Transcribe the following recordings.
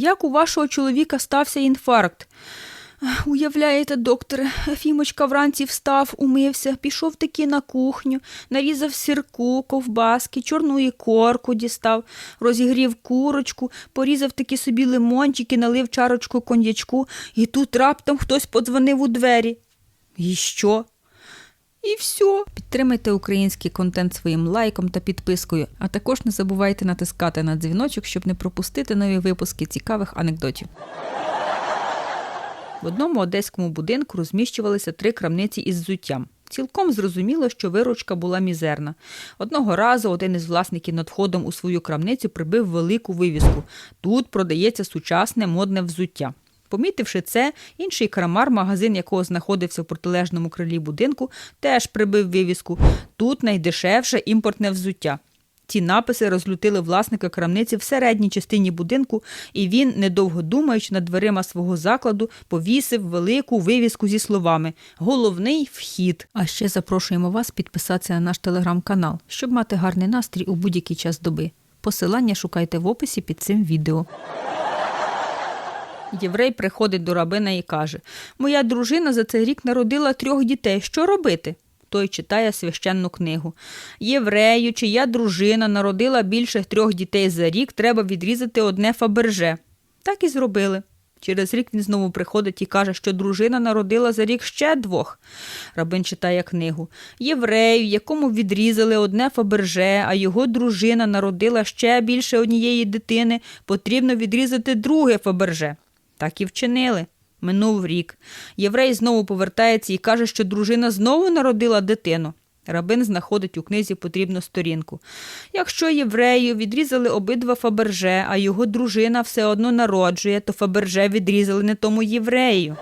Як у вашого чоловіка стався інфаркт? Уявляєте, докторе, Фімочка вранці встав, умився, пішов таки на кухню, нарізав сирку, ковбаски, чорну ікорку дістав, розігрів курочку, порізав таки собі лимончики, налив чарочку коньячку, і тут раптом хтось подзвонив у двері. І що? І все. Підтримайте український контент своїм лайком та підпискою, а також не забувайте натискати на дзвіночок, щоб не пропустити нові випуски цікавих анекдотів. В одному одеському будинку розміщувалися три крамниці із взуттям. Цілком зрозуміло, що виручка була мізерна. Одного разу один із власників над входом у свою крамницю прибив велику вивіску. Тут продається сучасне модне взуття. Помітивши це, інший крамар, магазин якого знаходився в протилежному крилі будинку, теж прибив вивіску. Тут найдешевше імпортне взуття. Ці написи розлютили власника крамниці в середній частині будинку, і він, недовго думаючи над дверима свого закладу, повісив велику вивіску зі словами Головний вхід. А ще запрошуємо вас підписатися на наш телеграм-канал, щоб мати гарний настрій у будь-який час доби. Посилання шукайте в описі під цим відео. Єврей приходить до рабина і каже: Моя дружина за цей рік народила трьох дітей. Що робити? Той читає священну книгу. Єврею, чия дружина народила більше трьох дітей за рік, треба відрізати одне фаберже. Так і зробили. Через рік він знову приходить і каже, що дружина народила за рік ще двох. Рабин читає книгу. Єврею, якому відрізали одне фаберже, а його дружина народила ще більше однієї дитини, потрібно відрізати друге фаберже. Так і вчинили. Минув рік. Єврей знову повертається і каже, що дружина знову народила дитину. Рабин знаходить у книзі потрібну сторінку. Якщо єврею відрізали обидва фаберже, а його дружина все одно народжує, то фаберже відрізали не тому єврею.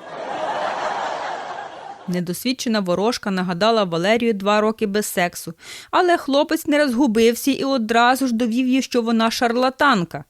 Недосвідчена ворожка нагадала Валерію два роки без сексу, але хлопець не розгубився і одразу ж довів їй, що вона шарлатанка.